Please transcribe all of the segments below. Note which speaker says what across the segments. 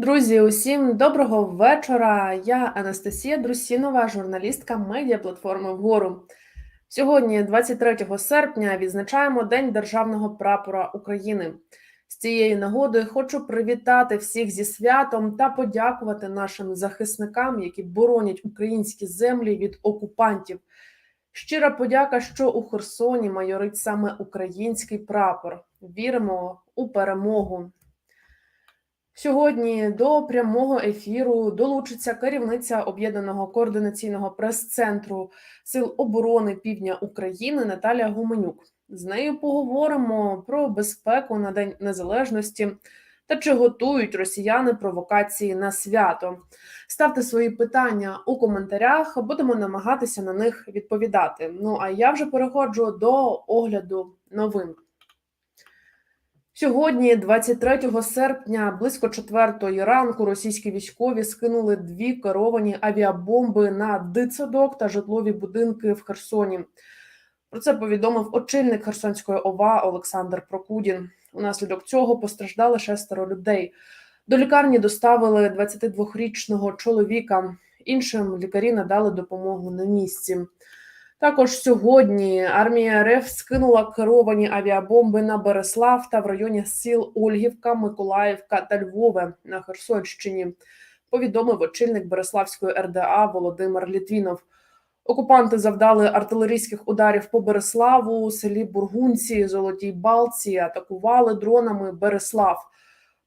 Speaker 1: Друзі, усім доброго вечора. Я Анастасія Друсінова, журналістка медіаплатформи Вгору. Сьогодні, 23 серпня, відзначаємо День державного прапора України. З цієї нагоди хочу привітати всіх зі святом та подякувати нашим захисникам, які боронять українські землі від окупантів. Щира подяка, що у Херсоні майорить саме український прапор. Віримо у перемогу. Сьогодні до прямого ефіру долучиться керівниця об'єднаного координаційного прес-центру Сил оборони Півдня України Наталя Гуменюк. З нею поговоримо про безпеку на День Незалежності та чи готують росіяни провокації на свято. Ставте свої питання у коментарях, будемо намагатися на них відповідати. Ну а я вже переходжу до огляду новин. Сьогодні, 23 серпня, близько 4 ранку, російські військові скинули дві керовані авіабомби на дитсадок та житлові будинки в Херсоні. Про це повідомив очільник Херсонської ОВА Олександр Прокудін. Унаслідок цього постраждали шестеро людей. До лікарні доставили 22-річного чоловіка. Іншим лікарі надали допомогу на місці. Також сьогодні армія РФ скинула керовані авіабомби на Береслав та в районі сіл Ольгівка, Миколаївка та Львове на Херсонщині. Повідомив очільник Береславської РДА Володимир Літвінов. Окупанти завдали артилерійських ударів по Береславу, селі Бургунці, Золотій Балці, атакували дронами Береслав.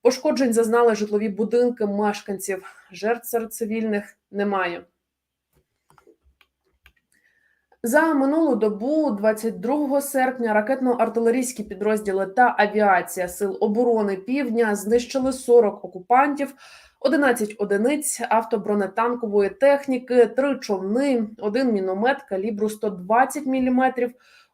Speaker 1: Пошкоджень зазнали житлові будинки мешканців. Жертв серед цивільних немає. За минулу добу, 22 серпня, ракетно-артилерійські підрозділи та авіація Сил оборони Півдня знищили 40 окупантів, 11 одиниць автобронетанкової техніки, 3 човни, 1 міномет калібру 120 мм,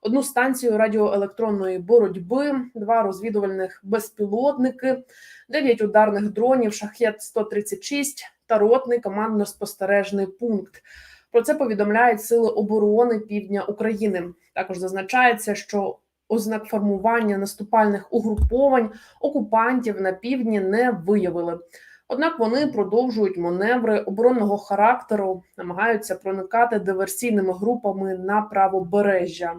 Speaker 1: одну станцію радіоелектронної боротьби, 2 розвідувальних безпілотники, 9 ударних дронів, шахет 136 та ротний командно-спостережний пункт. Про це повідомляють Сили оборони Півдня України. Також зазначається, що ознак формування наступальних угруповань окупантів на півдні не виявили. Однак вони продовжують маневри оборонного характеру, намагаються проникати диверсійними групами на правобережжя.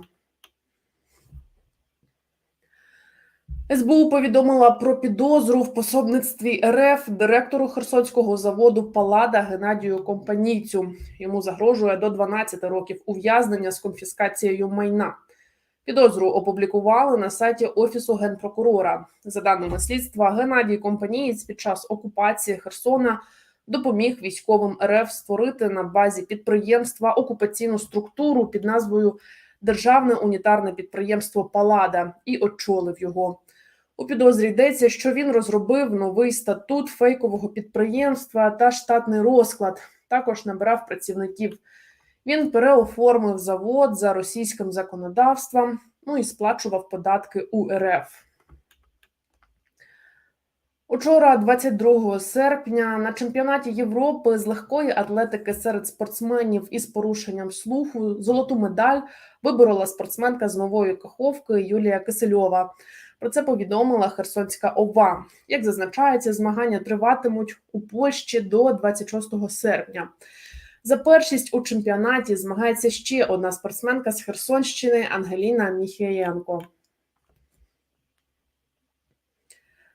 Speaker 1: СБУ повідомила про підозру в пособництві РФ директору Херсонського заводу Палада Геннадію Компанійцю. Йому загрожує до 12 років ув'язнення з конфіскацією майна. Підозру опублікували на сайті Офісу генпрокурора. За даними слідства, Геннадій Компанієць під час окупації Херсона допоміг військовим РФ створити на базі підприємства окупаційну структуру під назвою Державне унітарне підприємство Палада і очолив його. У підозрі йдеться, що він розробив новий статут фейкового підприємства та штатний розклад. Також набирав працівників. Він переоформив завод за російським законодавством, ну і сплачував податки у РФ. Учора, 22 серпня, на чемпіонаті Європи з легкої атлетики серед спортсменів із порушенням слуху золоту медаль виборола спортсменка з нової каховки Юлія Кисельова. Про це повідомила Херсонська ОВА. Як зазначається, змагання триватимуть у Польщі до 26 серпня. За першість у чемпіонаті змагається ще одна спортсменка з Херсонщини Ангеліна Міхієнко.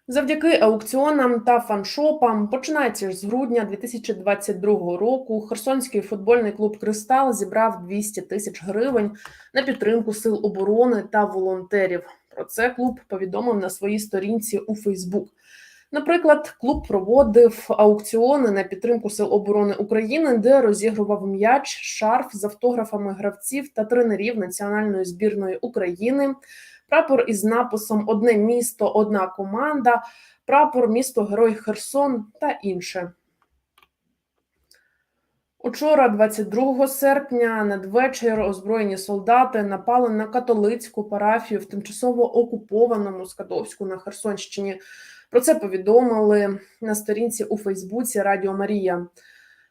Speaker 1: Завдяки аукціонам та фаншопам, починаючи з грудня 2022 року, Херсонський футбольний клуб Кристал зібрав 200 тисяч гривень на підтримку сил оборони та волонтерів. Про це клуб повідомив на своїй сторінці у Фейсбук. Наприклад, клуб проводив аукціони на підтримку Сил оборони України, де розігрував м'яч, шарф з автографами гравців та тренерів національної збірної України, прапор із написом Одне місто, одна команда, прапор місто Герой Херсон та інше. Учора, 22 серпня, надвечір озброєні солдати напали на католицьку парафію в тимчасово окупованому Скадовську на Херсонщині. Про це повідомили на сторінці у Фейсбуці Радіо Марія.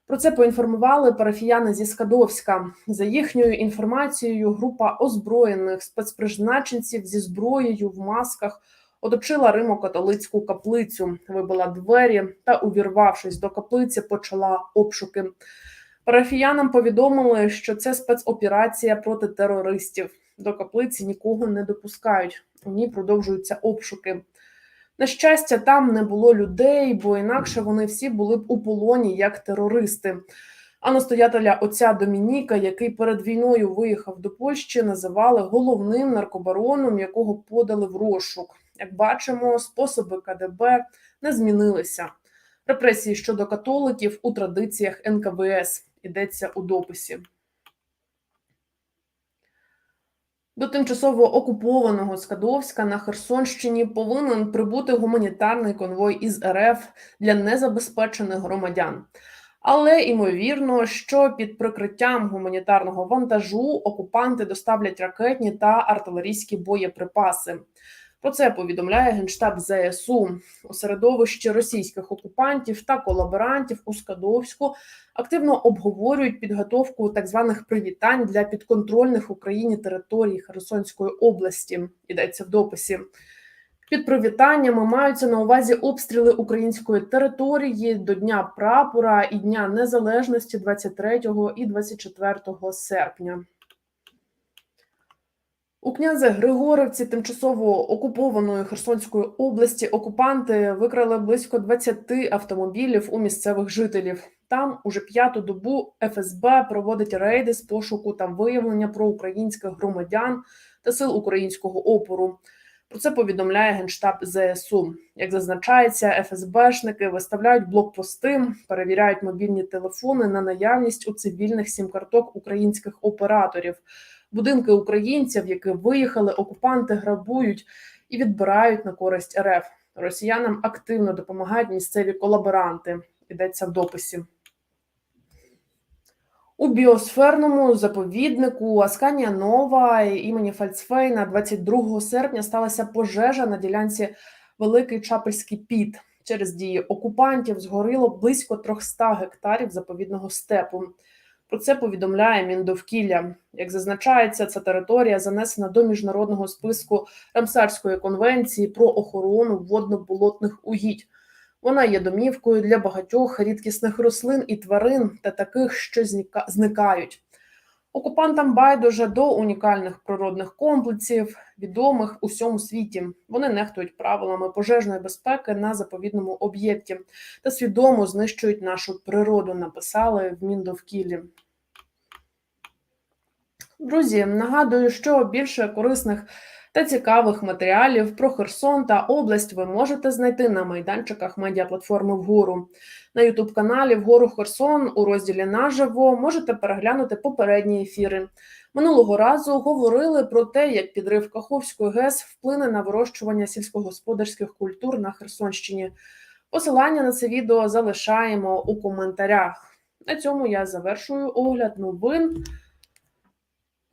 Speaker 1: Про це поінформували парафіяни зі Скадовська. За їхньою інформацією, група озброєних спецпризначенців зі зброєю в масках оточила Римо-католицьку каплицю, вибила двері та, увірвавшись до каплиці, почала обшуки. Парафіянам повідомили, що це спецоперація проти терористів. До каплиці нікого не допускають. У ній продовжуються обшуки. На щастя, там не було людей, бо інакше вони всі були б у полоні як терористи. А настоятеля отця Домініка, який перед війною виїхав до Польщі, називали головним наркобароном, якого подали в розшук. Як бачимо, способи КДБ не змінилися. Репресії щодо католиків у традиціях НКВС йдеться у дописі. До тимчасово окупованого Скадовська на Херсонщині повинен прибути гуманітарний конвой із РФ для незабезпечених громадян. Але ймовірно, що під прикриттям гуманітарного вантажу окупанти доставлять ракетні та артилерійські боєприпаси. Про це повідомляє генштаб ЗСУ у середовищі російських окупантів та колаборантів у Скадовську активно обговорюють підготовку так званих привітань для підконтрольних Україні територій Херсонської області. Йдеться в дописі. Під привітаннями маються на увазі обстріли української території до Дня прапора і Дня Незалежності 23 і 24 серпня. У князе Григорівці, тимчасово окупованої Херсонської області, окупанти викрали близько 20 автомобілів у місцевих жителів. Там уже п'яту добу ФСБ проводить рейди з пошуку та виявлення проукраїнських громадян та сил українського опору. Про це повідомляє генштаб ЗСУ. Як зазначається, ФСБшники виставляють блокпости, перевіряють мобільні телефони на наявність у цивільних сім-карток українських операторів. Будинки українців, які виїхали, окупанти грабують і відбирають на користь РФ. Росіянам активно допомагають місцеві колаборанти. Йдеться в дописі. У біосферному заповіднику Асканія Нова імені Фальцфейна 22 серпня сталася пожежа на ділянці Великий Чапельський Піт. Через дії окупантів згоріло близько 300 гектарів заповідного степу. Про це повідомляє Міндовкілля. Як зазначається, ця територія занесена до міжнародного списку Рамсарської конвенції про охорону водно-болотних угідь. Вона є домівкою для багатьох рідкісних рослин і тварин та таких, що зникають. Окупантам байдуже до унікальних природних комплексів, відомих у всьому світі. Вони нехтують правилами пожежної безпеки на заповідному об'єкті та свідомо знищують нашу природу. Написали в Міндовкілі. Друзі, нагадую, що більше корисних та цікавих матеріалів про Херсон та область ви можете знайти на майданчиках медіаплатформи вгору. На Ютуб-каналі Вгору Херсон у розділі Наживо можете переглянути попередні ефіри. Минулого разу говорили про те, як підрив Каховської ГЕС вплине на вирощування сільськогосподарських культур на Херсонщині. Посилання на це відео залишаємо у коментарях. На цьому я завершую огляд новин.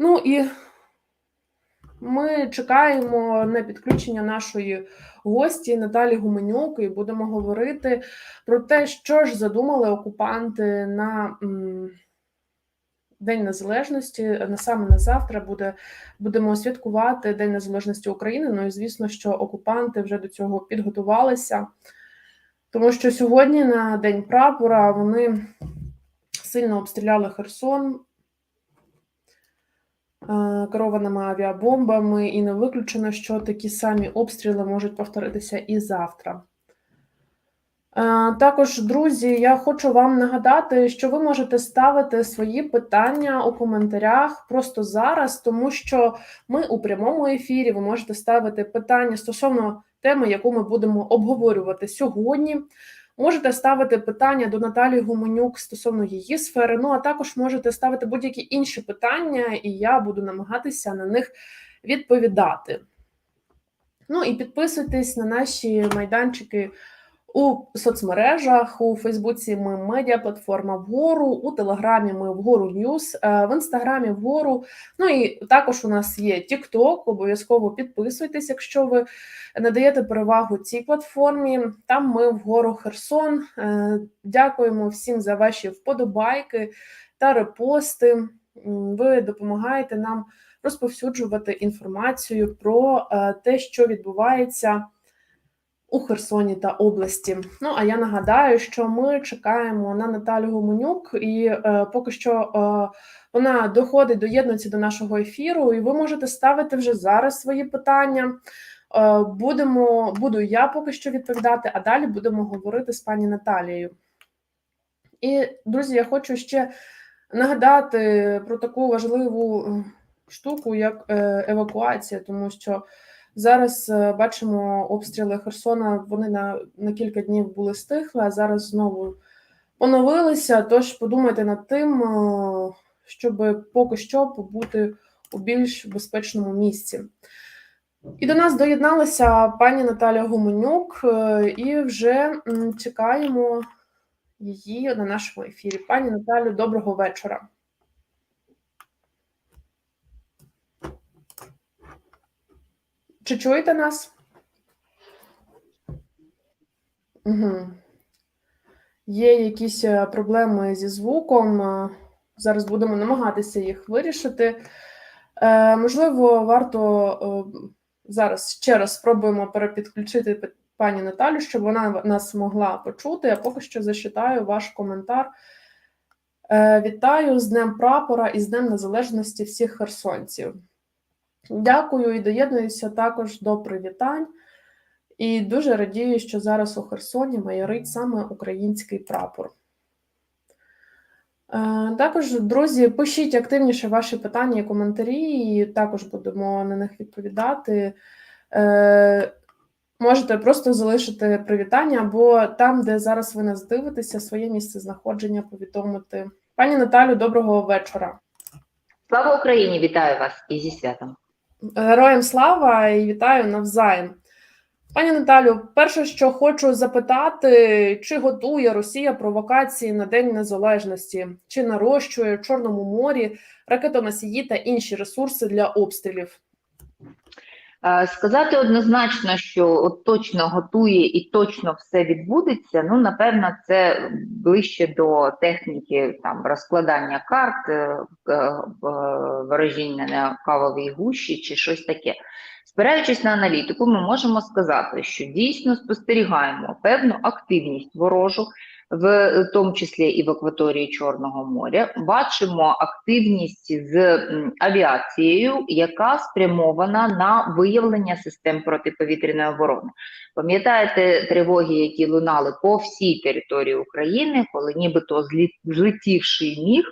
Speaker 1: Ну і ми чекаємо на підключення нашої гості Наталі Гуменюк і будемо говорити про те, що ж задумали окупанти на День Незалежності. На саме на завтра буде будемо святкувати День Незалежності України. Ну і звісно, що окупанти вже до цього підготувалися, тому що сьогодні на День прапора вони сильно обстріляли Херсон керованими авіабомбами, і не виключено, що такі самі обстріли можуть повторитися і завтра. Е, Також, друзі, я хочу вам нагадати, що ви можете ставити свої питання у коментарях просто зараз, тому що ми у прямому ефірі ви можете ставити питання стосовно теми, яку ми будемо обговорювати сьогодні. Можете ставити питання до Наталії Гуменюк стосовно її сфери. Ну а також можете ставити будь-які інші питання, і я буду намагатися на них відповідати. Ну і підписуйтесь на наші майданчики у соцмережах. У Фейсбуці ми медіаплатформа вгору, у Телеграмі ми вгору Ньюс, е, в інстаграмі вгору. Ну і також у нас є TikTok, Обов'язково підписуйтесь, якщо ви надаєте перевагу цій платформі. Там ми вгору Херсон. Е, Дякуємо всім за ваші вподобайки та репости. Ви допомагаєте нам розповсюджувати інформацію про е, те, що відбувається у Херсоні та області. Ну а я нагадаю, що ми чекаємо на Наталю Гуменюк, і е, поки що е, вона доходить, доєднується до нашого ефіру, і ви можете ставити вже зараз свої питання. Е, будемо, буду я поки що відповідати, а далі будемо говорити з пані Наталією. І, друзі, я хочу ще нагадати про таку важливу е, штуку, як е, евакуація, тому що зараз е, бачимо обстріли Херсона. Вони на, на кілька днів були стихли, а зараз знову поновилися. Тож подумайте над тим, е, щоб поки що побути у більш безпечному місці. І до нас доєдналася пані Наталя Гуменюк, е, і вже чекаємо її на нашому ефірі. Пані Наталю, доброго вечора. Чи чуєте нас? Угу. Є якісь е, проблеми зі звуком. е, Зараз будемо намагатися їх вирішити. Е, можливо, варто е, зараз ще раз спробуємо перепідключити пані Наталю, щоб вона нас могла почути. А поки що зачитаю ваш коментар. Е, Вітаю з Днем Прапора і з Днем Незалежності всіх херсонців. Дякую і доєднуюся також до привітань. І дуже радію, що зараз у Херсоні майорить саме український прапор. Е, Також, друзі, пишіть активніше ваші питання і коментарі, і також будемо на них відповідати. Е, Можете просто залишити привітання, або там, де зараз ви нас дивитеся, своє місце знаходження повідомити. Пані Наталю, доброго вечора.
Speaker 2: Слава Україні! Вітаю вас і зі святом.
Speaker 1: Героям слава і вітаю навзаєм. Пані Наталю, перше, що хочу запитати, чи готує Росія провокації на День Незалежності, чи нарощує в Чорному морі ракетоносії та інші ресурси для обстрілів?
Speaker 2: Е, Сказати однозначно, що от точно готує і точно все відбудеться. Ну, напевно, це ближче до техніки там розкладання карт, е, е, ворожіння на кавовій гущі чи щось таке. Спираючись на аналітику, ми можемо сказати, що дійсно спостерігаємо певну активність ворожу, в тому числі і в акваторії Чорного моря. Бачимо активність з авіацією, яка спрямована на виявлення систем протиповітряної оборони. Пам'ятаєте тривоги, які лунали по всій території України, коли нібито злетівший міг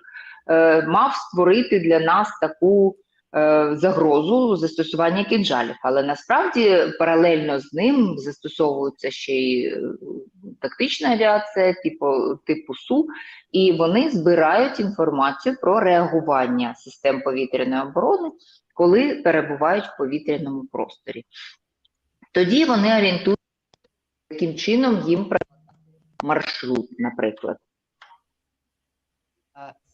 Speaker 2: е, мав створити для нас таку загрозу застосування кінжалів. Але насправді паралельно з ним застосовується ще й е, тактична авіація, типу, типу СУ, і вони збирають інформацію про реагування систем повітряної оборони, коли перебувають в повітряному просторі. Тоді вони орієнтуються, яким чином їм маршрут, наприклад.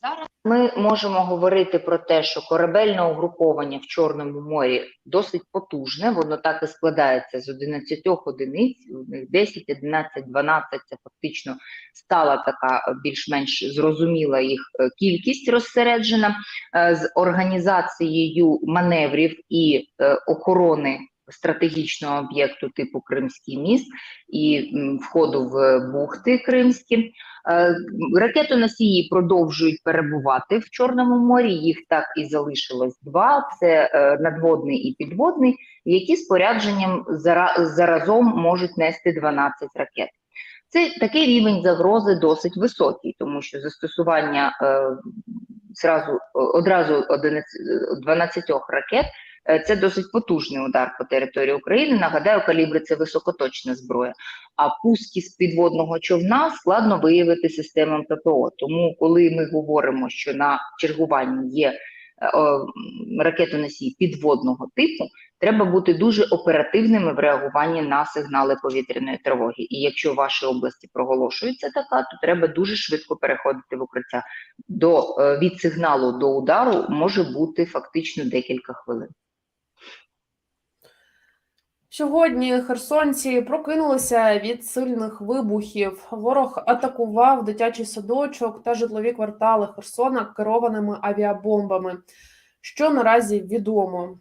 Speaker 2: Зараз ми можемо говорити про те, що корабельне угруповання в Чорному морі досить потужне, воно так і складається з 11 одиниць, у них 10, 11, 12 це фактично стала така більш-менш зрозуміла їх е, кількість розсереджена е, з організацією маневрів і е, охорони стратегічного об'єкту типу Кримський міст і входу в бухти Кримські. Е, Ракетоносії продовжують перебувати в Чорному морі. Їх так і залишилось два: це е, надводний і підводний, які спорядженням зара- заразом можуть нести 12 ракет. Це такий рівень загрози досить високий, тому що застосування е, зразу одразу 11, 12 ракет це досить потужний удар по території України. Нагадаю, калібри це високоточна зброя. А пуски з підводного човна складно виявити системам ППО. Тому, коли ми говоримо, що на чергуванні є е, ракетоносії підводного типу, треба бути дуже оперативними в реагуванні на сигнали повітряної тривоги. І якщо в вашій області проголошується така, то треба дуже швидко переходити в укриття. До е, від сигналу до удару може бути фактично декілька хвилин.
Speaker 1: Сьогодні херсонці прокинулися від сильних вибухів. Ворог атакував дитячий садочок та житлові квартали Херсона керованими авіабомбами. Що наразі відомо?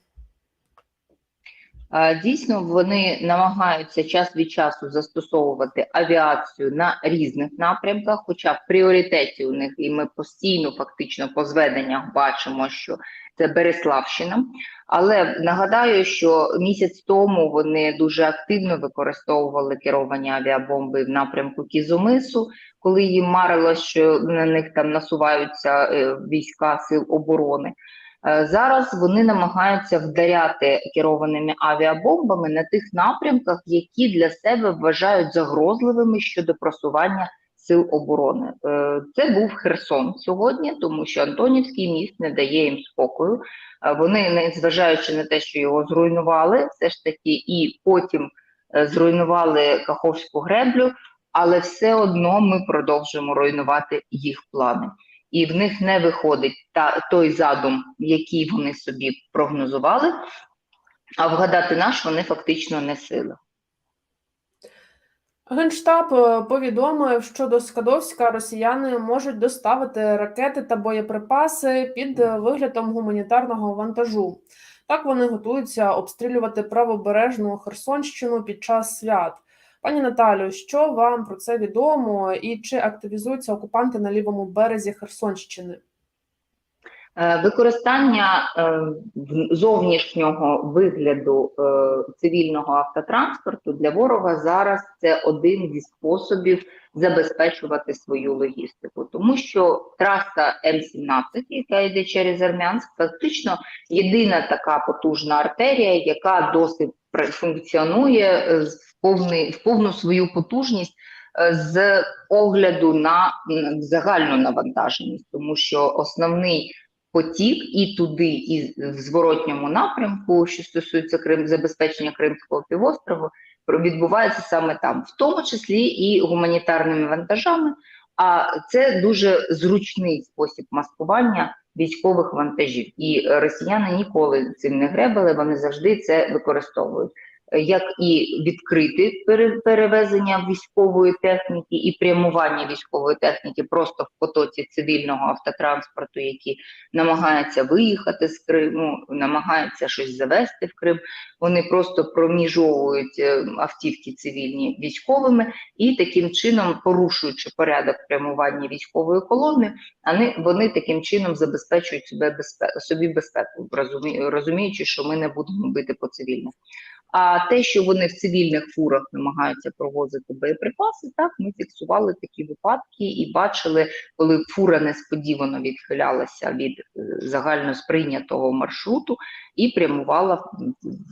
Speaker 2: Дійсно, вони намагаються час від часу застосовувати авіацію на різних напрямках, хоча в пріоритеті у них, і ми постійно фактично по зведеннях бачимо, що це Береславщина. Але нагадаю, що місяць тому вони дуже активно використовували керовані авіабомби в напрямку Кізомису, коли їм марилось, що на них там насуваються е, війська сил оборони. Е, Зараз вони намагаються вдаряти керованими авіабомбами на тих напрямках, які для себе вважають загрозливими щодо просування сил оборони. Е, Це був Херсон сьогодні, тому що Антонівський міст не дає їм спокою. Е, Вони, незважаючи на те, що його зруйнували, все ж таки, і потім е, зруйнували Каховську греблю, але все одно ми продовжуємо руйнувати їх плани і в них не виходить та той задум, який вони собі прогнозували. А вгадати наш вони фактично не сила.
Speaker 1: Генштаб е, повідомив, що до Скадовська росіяни можуть доставити ракети та боєприпаси під е, виглядом гуманітарного вантажу. Так вони готуються обстрілювати правобережну Херсонщину під час свят. Пані Наталю, що вам про це відомо і чи активізуються окупанти на лівому березі Херсонщини?
Speaker 2: Е, Використання е, зовнішнього вигляду е, цивільного автотранспорту для ворога зараз це один зі способів забезпечувати свою логістику, тому що траса М17, яка йде через Армянськ, фактично єдина така потужна артерія, яка досить функціонує в, повний, в повну свою потужність з огляду на загальну навантаженість, тому що основний потік і туди, і в зворотньому напрямку, що стосується Крим, забезпечення Кримського півострову, відбувається саме там, в тому числі і гуманітарними вантажами. А це дуже зручний спосіб маскування військових вантажів. І росіяни ніколи цим не гребали, вони завжди це використовують. Е, Як і відкрити пере- перевезення військової техніки і прямування військової техніки просто в потоці цивільного автотранспорту, які намагаються виїхати з Криму, намагаються щось завести в Крим. Вони просто проміжовують е, автівки цивільні військовими і таким чином, порушуючи порядок прямування військової колони, вони, вони таким чином забезпечують себе безпе, собі безпеку, розуміючи, що ми не будемо бити по цивільних. А те, що вони в цивільних фурах намагаються провозити боєприпаси, так ми фіксували такі випадки і бачили, коли фура несподівано відхилялася від е, загально сприйнятого маршруту і прямувала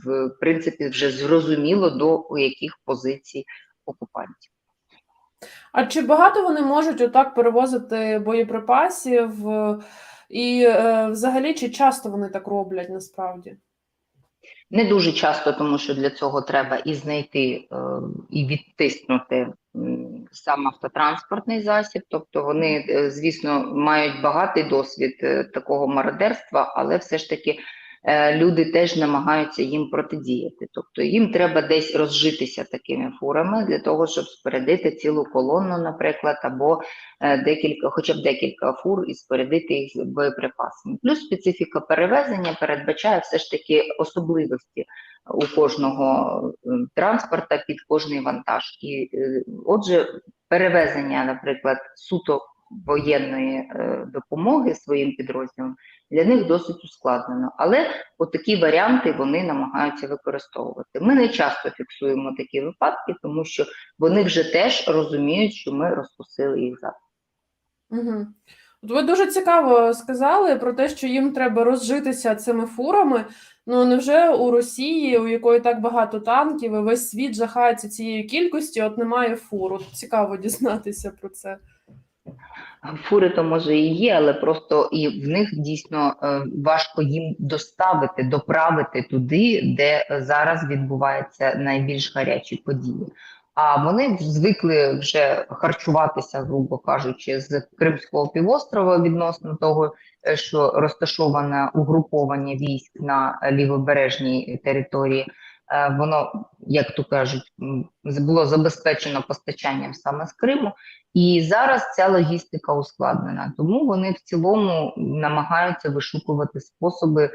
Speaker 2: в, принципі вже зрозуміло до яких позицій окупантів.
Speaker 1: А чи багато вони можуть отак перевозити боєприпасів? І е, взагалі, чи часто вони так роблять насправді?
Speaker 2: Не дуже часто, тому що для цього треба і знайти е, і відтиснути сам автотранспортний засіб. Тобто вони, е, звісно, мають багатий досвід е, такого мародерства, але все ж таки люди теж намагаються їм протидіяти. Тобто їм треба десь розжитися такими фурами для того, щоб спорядити цілу колону, наприклад, або е, декілька, хоча б декілька фур і спорядити їх з боєприпасами. Плюс специфіка перевезення передбачає все ж таки особливості у кожного е, транспорта під кожний вантаж. І е, отже, перевезення, наприклад, суто воєнної е, допомоги своїм підрозділам для них досить ускладнено. Але от такі варіанти вони намагаються використовувати. Ми не часто фіксуємо такі випадки, тому що вони вже теж розуміють, що ми розпустили їх за.
Speaker 1: Угу. От ви дуже цікаво сказали про те, що їм треба розжитися цими фурами. Ну невже у Росії, у якої так багато танків, і весь світ жахається цією кількістю, от немає фур? От цікаво дізнатися про це.
Speaker 2: Фури то може і є, але просто і в них дійсно е, важко їм доставити, доправити туди, де зараз відбуваються найбільш гарячі події. А вони звикли вже харчуватися, грубо кажучи, з Кримського півострова відносно того, е, що розташоване угруповання військ на лівобережній території. Е, Воно, як то кажуть, було забезпечено постачанням саме з Криму. І зараз ця логістика ускладнена, тому вони в цілому намагаються вишукувати способи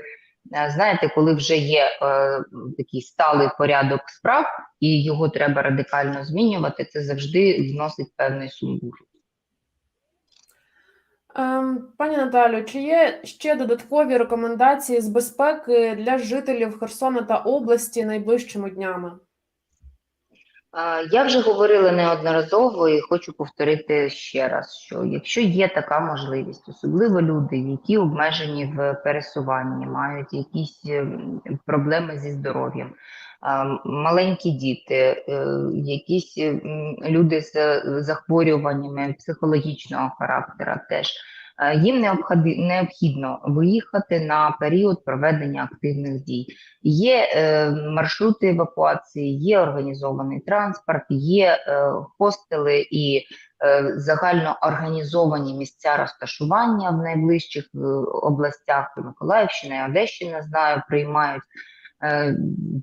Speaker 2: Е, Знаєте, коли вже є е, такий сталий порядок справ, і його треба радикально змінювати, це завжди вносить певний сумбур.
Speaker 1: Ем, Пані Наталю, чи є ще додаткові рекомендації з безпеки для жителів Херсона та області найближчими днями?
Speaker 2: Я вже говорила неодноразово і хочу повторити ще раз, що якщо є така можливість, особливо люди, які обмежені в пересуванні, мають якісь ем, проблеми зі здоров'ям, маленькі діти, е, якісь люди з захворюваннями психологічного характеру теж. е, Їм необхідно виїхати на період проведення активних дій. Є е, маршрути евакуації, є організований транспорт, є е, хостели і е, загально організовані місця розташування в найближчих е, областях. І Миколаївщина і Одещина знаю, приймають е,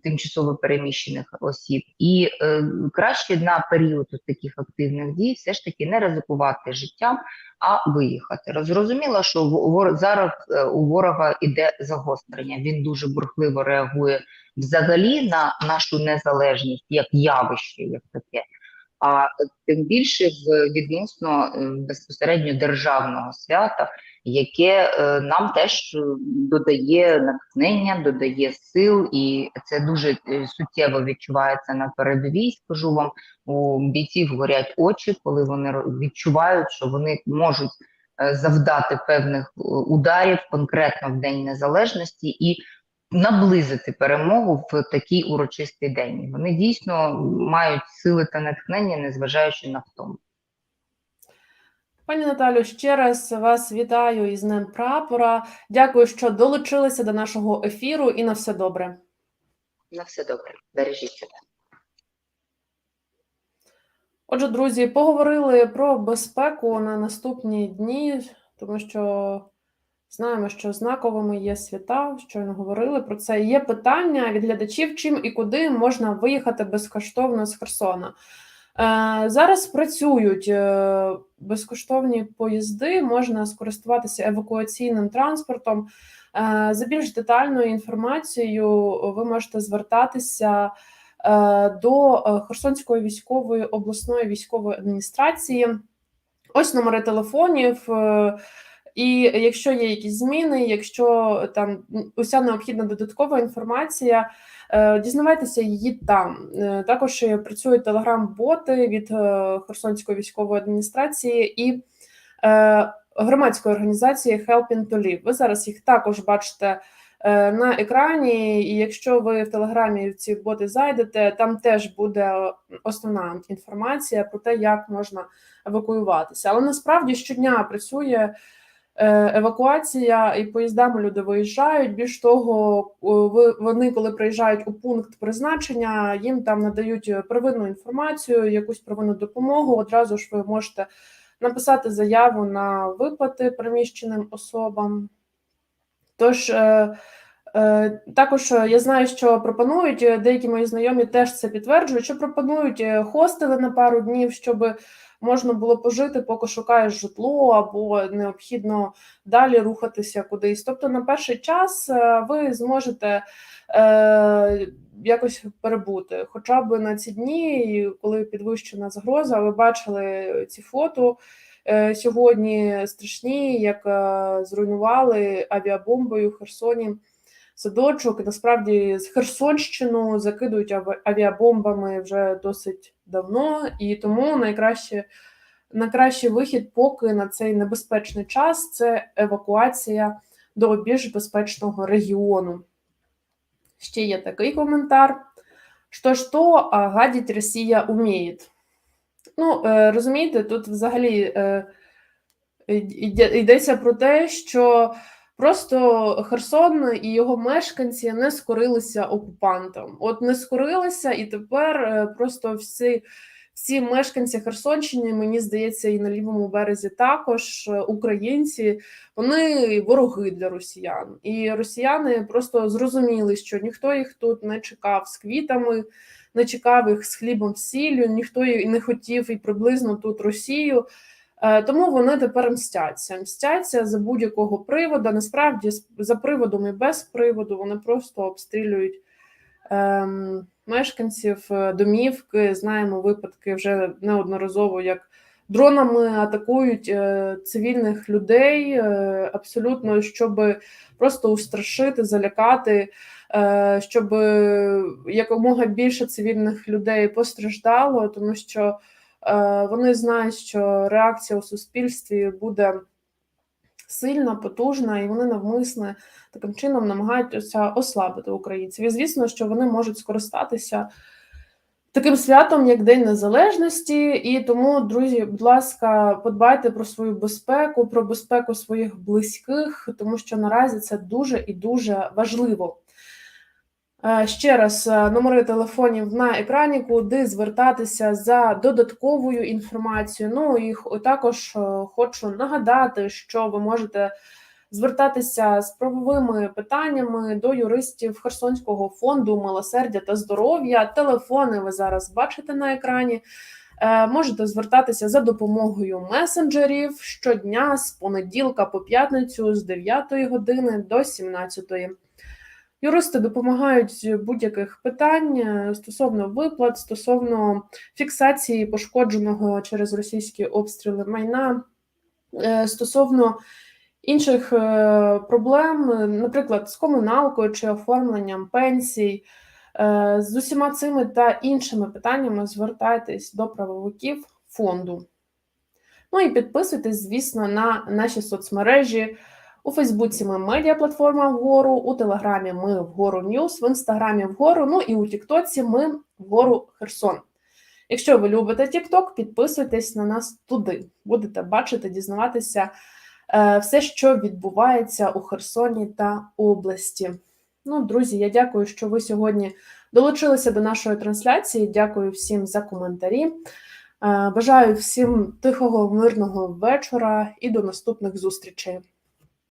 Speaker 2: тимчасово переміщених осіб. І е, краще на період таких активних дій все ж таки не ризикувати життям, а виїхати. Зрозуміло, що зараз е, у ворога іде загострення. Він дуже бурхливо реагує взагалі на нашу незалежність як явище, як таке. А тим більше в відносно е, безпосередньо державного свята, яке е, нам теж е, додає натхнення, додає сил, і це дуже е, суттєво відчувається на передовій. Скажу вам, у бійців горять очі, коли вони відчувають, що вони можуть завдати певних ударів конкретно в День Незалежності і наблизити перемогу в такий урочистий день. Вони дійсно мають сили та натхнення, незважаючи на втому.
Speaker 1: Пані Наталю, ще раз вас вітаю із Днем прапора. Дякую, що долучилися до нашого ефіру і на все добре.
Speaker 2: На все добре, бережіть себе.
Speaker 1: Отже, друзі, поговорили про безпеку на наступні дні, тому що знаємо, що знаковими є свята. Щойно говорили про це. Є питання від глядачів, чим і куди можна виїхати безкоштовно з Херсона. Е, Зараз працюють е, безкоштовні поїзди, можна скористуватися евакуаційним транспортом. Е, За більш детальною інформацією ви можете звертатися до Херсонської військової обласної військової адміністрації. Ось номери телефонів. І якщо є якісь зміни, якщо там уся необхідна додаткова інформація, е, дізнавайтеся її там. Е, Також працюють телеграм-боти від е, Херсонської військової адміністрації і громадської організації Helping to Live. Ви зараз їх також бачите на екрані. І якщо ви в телеграмі в ці боти зайдете, там теж буде основна інформація про те, як можна евакуюватися. Але насправді щодня працює. Е, Евакуація і поїздами люди виїжджають. Більш того, вони, коли приїжджають у пункт призначення, їм там надають первинну інформацію, якусь первинну допомогу. Одразу ж ви можете написати заяву на виплати переміщеним особам. Тож е, е, також я знаю, що пропонують деякі мої знайомі теж це підтверджують, що пропонують хостели на пару днів, щоб можна було пожити, поки шукаєш житло, або необхідно далі рухатися кудись. Тобто, на перший час е, ви зможете е, якось перебути, хоча б на ці дні, коли підвищена загроза, ви бачили ці фото е, сьогодні страшні, як е, зруйнували авіабомбою Херсоні садочок. Насправді з Херсонщину закидують авіабомбами вже досить давно, і тому найкраще. Найкращий вихід поки на цей небезпечний час це евакуація до більш безпечного регіону. Ще є такий коментар. Що що, а гадить Росія уміє. Ну, е, розумієте, тут взагалі е, йдеться про те, що просто Херсон і його мешканці не скорилися окупантам. От не скорилися, і тепер е, просто всі, всі мешканці Херсонщини, мені здається, і на лівому березі також е, українці, вони вороги для росіян. І росіяни просто зрозуміли, що ніхто їх тут не чекав з квітами, не чекав їх з хлібом сіллю, ніхто і не хотів і приблизно тут Росію. Е, Тому вони тепер мстяться. Мстяться за будь-якого приводу. Насправді, за приводом і без приводу вони просто обстрілюють ем, мешканців е, домівки. Знаємо випадки вже неодноразово, як дронами атакують е, цивільних людей, е, абсолютно щоб просто устрашити, залякати, е, щоб якомога більше цивільних людей постраждало, тому що вони знають, що реакція у суспільстві буде сильна, потужна, і вони навмисне таким чином намагаються ослабити українців. І звісно, що вони можуть скористатися таким святом, як День Незалежності. І тому, друзі, будь ласка, подбайте про свою безпеку, про безпеку своїх близьких, тому що наразі це дуже і дуже важливо. Е, Ще раз е, номери телефонів на екрані, куди звертатися за додатковою інформацією. Ну і також е, хочу нагадати, що ви можете звертатися з правовими питаннями до юристів Херсонського фонду милосердя та здоров'я. Телефони ви зараз бачите на екрані. Можете звертатися за допомогою месенджерів щодня з понеділка по п'ятницю з 9 години до 17. Юристи допомагають будь-яких питань е, стосовно виплат, стосовно фіксації пошкодженого через російські обстріли майна, е, стосовно інших е, проблем, наприклад, з комуналкою чи оформленням пенсій. З усіма цими та іншими питаннями звертайтесь до правовиків фонду. Ну і підписуйтесь, звісно, на наші соцмережі. У Фейсбуці ми медіаплатформа вгору, у Телеграмі ми вгору Ньюс, в Інстаграмі вгору, ну і у Тіктоці ми вгору Херсон. Якщо ви любите Тікток, підписуйтесь на нас туди. Будете бачити, дізнаватися е, все, що відбувається у Херсоні та області. Ну, друзі, я дякую, що ви сьогодні долучилися до нашої трансляції. Дякую всім за коментарі. Е, Бажаю всім тихого, мирного вечора і до наступних зустрічей.